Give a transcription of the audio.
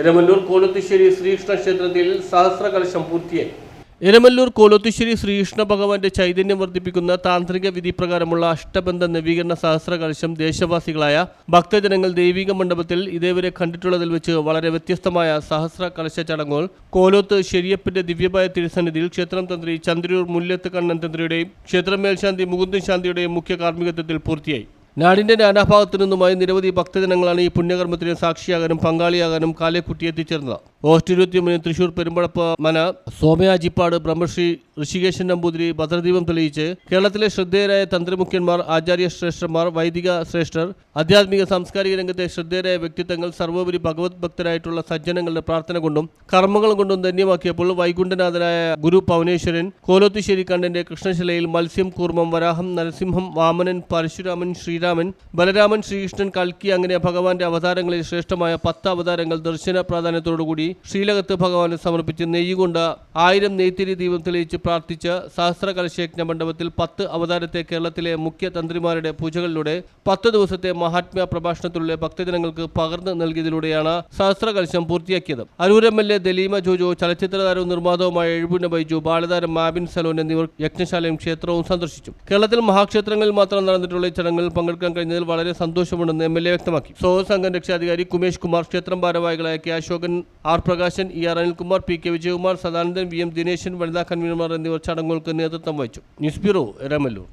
എരമല്ലൂർ കോലത്തുശ്ശേരി ശ്രീകൃഷ്ണ ക്ഷേത്രത്തിൽ സഹസ്ര കലശം പൂർത്തിയായി. എരമല്ലൂർ കോലത്തുശ്ശേരി ശ്രീകൃഷ്ണ ഭഗവാന്റെ ചൈതന്യം വർദ്ധിപ്പിക്കുന്ന താന്ത്രിക വിധി പ്രകാരമുള്ള അഷ്ടബന്ധ നവീകരണ സഹസ്ര കലശം ദേശവാസികളായ ഭക്തജനങ്ങൾ ദൈവിക മണ്ഡപത്തിൽ ഇതേവരെ കണ്ടിട്ടുള്ളതിൽ വെച്ച് വളരെ വ്യത്യസ്തമായ സഹസ്ര കലശ ചടങ്ങുകൾ കോലോത്ത് ശരിയപ്പന്റെ ദിവ്യമായ തിരുസന്നിധിയിൽ ക്ഷേത്രം തന്ത്രി ചന്ദ്രൂർ മുല്ലത്ത് കണ്ണൻ തന്ത്രിയുടെയും ക്ഷേത്രം മേൽശാന്തി മുകുന്ദൻ ശാന്തിയുടെയും മുഖ്യ കാർമ്മികത്വത്തിൽ പൂർത്തിയായി. നാടിന്റെ നാനാഭാഗത്തു നിന്നുമായി നിരവധി ഭക്തജനങ്ങളാണ് ഈ പുണ്യകർമ്മത്തിന് സാക്ഷിയാകാനും പങ്കാളിയാകാനും കാലേക്കുട്ടി എത്തിച്ചേർന്നത് ഓഗസ്റ്റ് ഇരുപത്തിയൊമ്പതിന് തൃശൂർ പെരുമ്പടപ്പ് മന സോമയാജിപ്പാട് ബ്രഹ്മശ്രീ ഋഷികേശൻ നമ്പൂതിരി ഭദ്രദീപം തെളിയിച്ച് കേരളത്തിലെ ശ്രദ്ധേയരായ തന്ത്രമുഖ്യന്മാർ ആചാര്യ ശ്രേഷ്ഠന്മാർ വൈദിക ശ്രേഷ്ഠർ ആധ്യാത്മിക സാംസ്കാരിക രംഗത്തെ ശ്രദ്ധേയരായ വ്യക്തിത്വങ്ങൾ സർവോപരി ഭഗവത് ഭക്തരായിട്ടുള്ള സജ്ജനങ്ങളുടെ പ്രാർത്ഥന കൊണ്ടും കർമ്മങ്ങളും കൊണ്ടും ധന്യമാക്കിയപ്പോൾ വൈകുണ്ഠനാഥനായ ഗുരു പവനേശ്വരൻ കോലോത്തുശ്ശേരി കണ്ണന്റെ കൃഷ്ണശിലയിൽ മത്സ്യം കൂർമ്മം വരാഹം നരസിംഹം വാമനൻ പരശുരാമൻ ശ്രീരാമൻ ബലരാമൻ ശ്രീകൃഷ്ണൻ കൽക്കി അങ്ങനെ ഭഗവാന്റെ അവതാരങ്ങളിൽ ശ്രേഷ്ഠമായ പത്ത് അവതാരങ്ങൾ ദർശന പ്രാധാന്യത്തോടുകൂടി ശ്രീലകത്ത് ഭഗവാന് സമർപ്പിച്ച് നെയ്യുകൊണ്ട് ആയിരം നെയ്ത്തിരി ദീപം തെളിയിച്ച് പ്രാർത്ഥിച്ച് സഹസ്ര കലശയജ്ഞ മണ്ഡപത്തിൽ പത്ത് അവതാരത്തെ കേരളത്തിലെ മുഖ്യ തന്ത്രിമാരുടെ പൂജകളിലൂടെ പത്ത് ദിവസത്തെ മഹാത്മ്യ പ്രഭാഷണത്തിലൂടെ ഭക്തജനങ്ങൾക്ക് പകർന്നു നൽകിയതിലൂടെയാണ് സഹസ്രകലശം പൂർത്തിയാക്കിയത്. Aroor M L A Daleema Jojo ചലച്ചിത്ര താരവും നിർമ്മാതാവുമായ എഴുപുന്ന ബൈജു ബാലതാരം മാബിൻ സലോൻ എന്നിവർ യജ്ഞശാലയും ക്ഷേത്രവും സന്ദർശിച്ചു. കേരളത്തിൽ മഹാക്ഷേത്രങ്ങളിൽ മാത്രം നടന്നിട്ടുള്ള ചടങ്ങിൽ പങ്കെടുക്കാൻ കഴിഞ്ഞതിൽ വളരെ സന്തോഷമുണ്ടെന്ന് എം എൽ എ വ്യക്തമാക്കി. സോഹ സംഘം രക്ഷാധികാരി കുമേഷ് കുമാർ ക്ഷേത്രം ഭാരവാഹികളായ K Ashokan R Prakashan E R Anilkumar P K Vijayakumar Sadanandan V M Dineshan വനിതാ കൺവീനർമാർ എന്നിവർ ചടങ്ങുകൾക്ക് നേതൃത്വം വഹിച്ചു. News bureau Eramalloor.